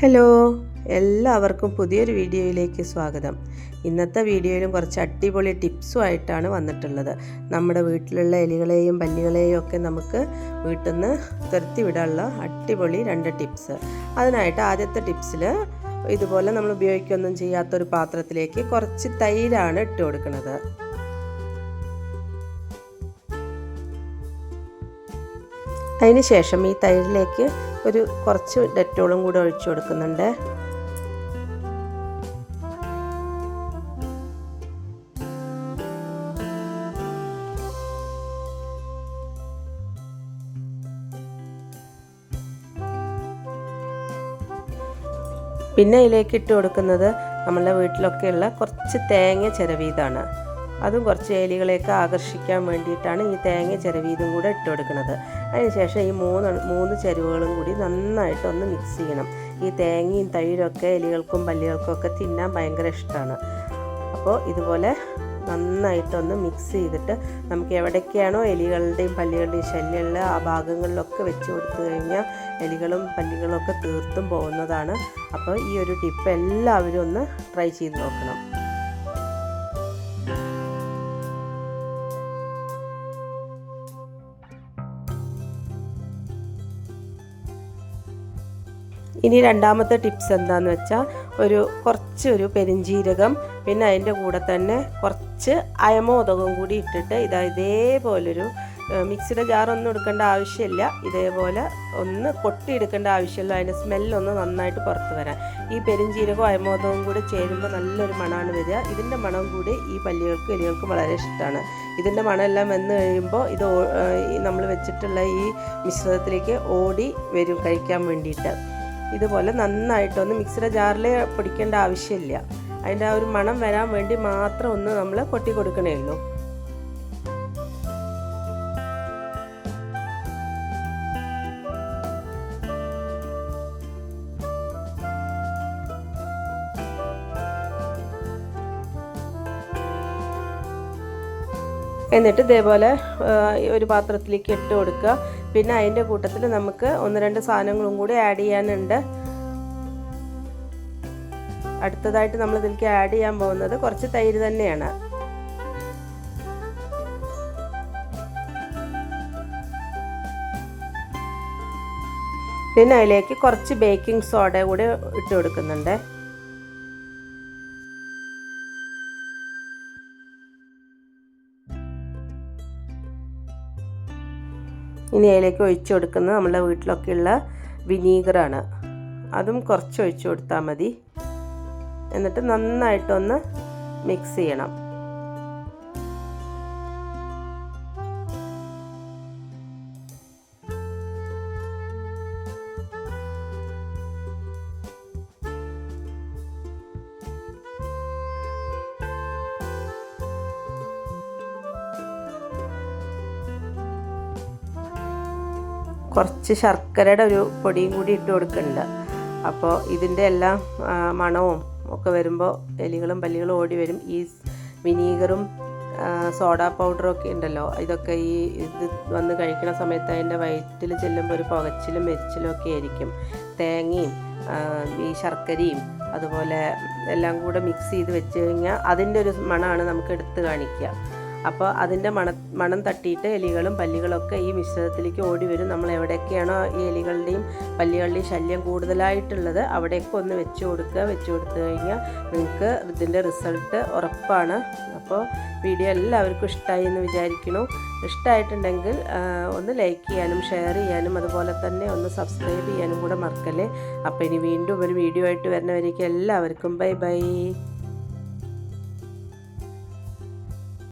Hello എല്ലാവർക്കും പുതിയൊരു വീഡിയോയിലേക്ക് സ്വാഗതം. ഇന്നത്തെ വീഡിയോയിലും കുറച്ച് അടിപൊളി ടിപ്സും ആയിട്ടാണ് വന്നിട്ടുള്ളത്. നമ്മുടെ വീട്ടിലുള്ള എലികളെയും പല്ലികളെയും ഒക്കെ നമുക്ക് വീട്ടിൽ നിന്ന് തുരത്തി വിടാനുള്ള അടിപൊളി രണ്ട് ടിപ്സ്. അതിനായിട്ട് ആദ്യത്തെ ടിപ്സിൽ ഇതുപോലെ നമ്മൾ ഉപയോഗിക്കുകയൊന്നും ചെയ്യാത്തൊരു പാത്രത്തിലേക്ക് കുറച്ച് തൈരാണ് ഇട്ട് കൊടുക്കുന്നത്. അതിന് ശേഷം ഈ തൈരിലേക്ക് ഒരു കുറച്ച് ഡെറ്റോളും കൂടെ ഒഴിച്ചു കൊടുക്കുന്നുണ്ട്. പിന്നെ അതിലേക്ക് ഇട്ട് കൊടുക്കുന്നത് നമ്മളുടെ വീട്ടിലൊക്കെയുള്ള കുറച്ച് തേങ്ങ ചിരവീതാണ് അതും കുറച്ച് എലികളെയൊക്കെ ആകർഷിക്കാൻ വേണ്ടിയിട്ടാണ് ഈ തേങ്ങ ചിരവീതും കൂടെ ഇട്ട് കൊടുക്കുന്നത് അതിനുശേഷം ഈ മൂന്ന് മൂന്ന് ചരുവുകളും കൂടി നന്നായിട്ട് ഒന്ന് മിക്സ് ചെയ്യണം. ഈ തേങ്ങയും തൈരൊക്കെ എലികൾക്കും പല്ലികൾക്കും ഒക്കെ തിന്നാൻ ഭയങ്കര ഇഷ്ടമാണ്. അപ്പോൾ ഇതുപോലെ നന്നായിട്ടൊന്ന് മിക്സ് ചെയ്തിട്ട് നമുക്ക് എവിടേക്കാണോ എലികളുടെയും പല്ലികളുടെയും ശല്യമുള്ള ആ ഭാഗങ്ങളിലൊക്കെ വെച്ച് കൊടുത്തു കഴിഞ്ഞാൽ എലികളും പല്ലികളും ഒക്കെ തീർത്തും പോകുന്നതാണ്. അപ്പോൾ ഈ ഒരു ടിപ്പ് എല്ലാവരും ഒന്ന് ട്രൈ ചെയ്ത് നോക്കണം. ഇനി രണ്ടാമത്തെ ടിപ്സ് എന്താണെന്ന് വെച്ചാൽ ഒരു കുറച്ച് ഒരു പെരിഞ്ജീരകം പിന്നെ അതിന്റെ കൂടെ തന്നെ കുറച്ച് അയമോദകം കൂടി ഇട്ടിട്ട് ഇതാ ഇതേപോലൊരു മിക്സിയുടെ ജാറൊന്നും എടുക്കേണ്ട ആവശ്യമില്ല. ഇതേപോലെ ഒന്ന് കൊട്ടിയെടുക്കേണ്ട ആവശ്യമില്ല. അതിന്റെ സ്മെല്ലൊന്ന് നന്നായിട്ട് പുറത്ത് വരാം ഈ പെരിഞ്ജീരകവും അയമോദവും കൂടി ചേരുമ്പോൾ നല്ലൊരു മണമാണ് വരിക. ഇതിന്റെ മണം കൂടി ഈ പല്ലികൾക്കും എലികൾക്കും വളരെ ഇഷ്ടമാണ്. ഇതിന്റെ മണമെല്ലാം വന്നു കഴിയുമ്പോൾ ഇത് നമ്മൾ വെച്ചിട്ടുള്ള ഈ മിശ്രിതത്തിലേക്ക് ഓടി വരും കഴിക്കാൻ വേണ്ടിയിട്ട്. ഇതുപോലെ നന്നായിട്ടൊന്ന് മിക്സിയുടെ ജാറിൽ പൊടിക്കേണ്ട ആവശ്യമില്ല. അതിന്റെ ആ ഒരു മണം വരാൻ വേണ്ടി മാത്രം ഒന്ന് നമ്മൾ പൊട്ടി കൊടുക്കണേ ഉള്ളൂ. എന്നിട്ട് ഇതേപോലെ ഒരു പാത്രത്തിലേക്ക് ഇട്ട് കൊടുക്കുക. പിന്നെ അതിന്റെ കൂട്ടത്തിൽ നമുക്ക് ഒന്ന് രണ്ട് സാധനങ്ങളും കൂടി ആഡ് ചെയ്യാനുണ്ട്. അടുത്തതായിട്ട് നമ്മൾ ഇതിലേക്ക് ആഡ് ചെയ്യാൻ പോകുന്നത് കുറച്ച് തൈര് തന്നെയാണ്. പിന്നെ അതിലേക്ക് കുറച്ച് ബേക്കിംഗ് സോഡ കൂടി ഇട്ട് കൊടുക്കുന്നുണ്ട്. ഇനി അതിലേക്ക് ഒഴിച്ചു കൊടുക്കുന്നത് നമ്മുടെ വീട്ടിലൊക്കെയുള്ള വിനീഗറാണ്. അതും കുറച്ച് ഒഴിച്ചു കൊടുത്താൽ മതി. എന്നിട്ട് നന്നായിട്ടൊന്ന് മിക്സ് ചെയ്യണം. കുറച്ച് ശർക്കരയുടെ ഒരു പൊടിയും കൂടി ഇട്ട് കൊടുക്കുന്നുണ്ട്. അപ്പോൾ ഇതിന്റെ എല്ലാം മണവും ഒക്കെ വരുമ്പോൾ എലികളും പല്ലികളും ഓടി വരും. ഈ വിനീഗറും സോഡ പൗഡറും ഒക്കെ ഉണ്ടല്ലോ ഇതൊക്കെ ഈ ഇത് വന്ന് കഴിക്കുന്ന സമയത്ത് അതിന്റെ വയറ്റിൽ ചെല്ലുമ്പോൾ ഒരു പുകച്ചിലും മെരിച്ചിലും ഒക്കെ ആയിരിക്കും. തേങ്ങയും ഈ ശർക്കരയും അതുപോലെ എല്ലാം കൂടെ മിക്സ് ചെയ്ത് വെച്ച് കഴിഞ്ഞാൽ അതിന്റെ ഒരു മണമാണ് നമുക്ക് എടുത്ത് കാണിക്കുക. അപ്പോൾ അതിന്റെ മണ മണം തട്ടിയിട്ട് എലികളും പല്ലികളൊക്കെ ഈ മിശ്രിതത്തിലേക്ക് ഓടി വരും. നമ്മൾ എവിടെയൊക്കെയാണോ ഈ എലികളുടെയും പല്ലികളുടെയും ശല്യം കൂടുതലായിട്ടുള്ളത് അവിടെയൊക്കെ ഒന്ന് വെച്ച് കൊടുക്കുക. വെച്ച് കൊടുത്തു കഴിഞ്ഞാൽ നിങ്ങൾക്ക് ഇതിന്റെ റിസൾട്ട് ഉറപ്പാണ്. അപ്പോൾ വീഡിയോ എല്ലാവർക്കും ഇഷ്ടമായി എന്ന് വിചാരിക്കുന്നു. ഇഷ്ടമായിട്ടുണ്ടെങ്കിൽ ഒന്ന് ലൈക്ക് ചെയ്യാനും ഷെയർ ചെയ്യാനും അതുപോലെ തന്നെ ഒന്ന് സബ്സ്ക്രൈബ് ചെയ്യാനും കൂടെ മറക്കല്ലേ? അപ്പോൾ ഇനി വീണ്ടും ഒരു വീഡിയോ ആയിട്ട് വരുന്നവരേക്കും എല്ലാവർക്കും ബൈ ബൈ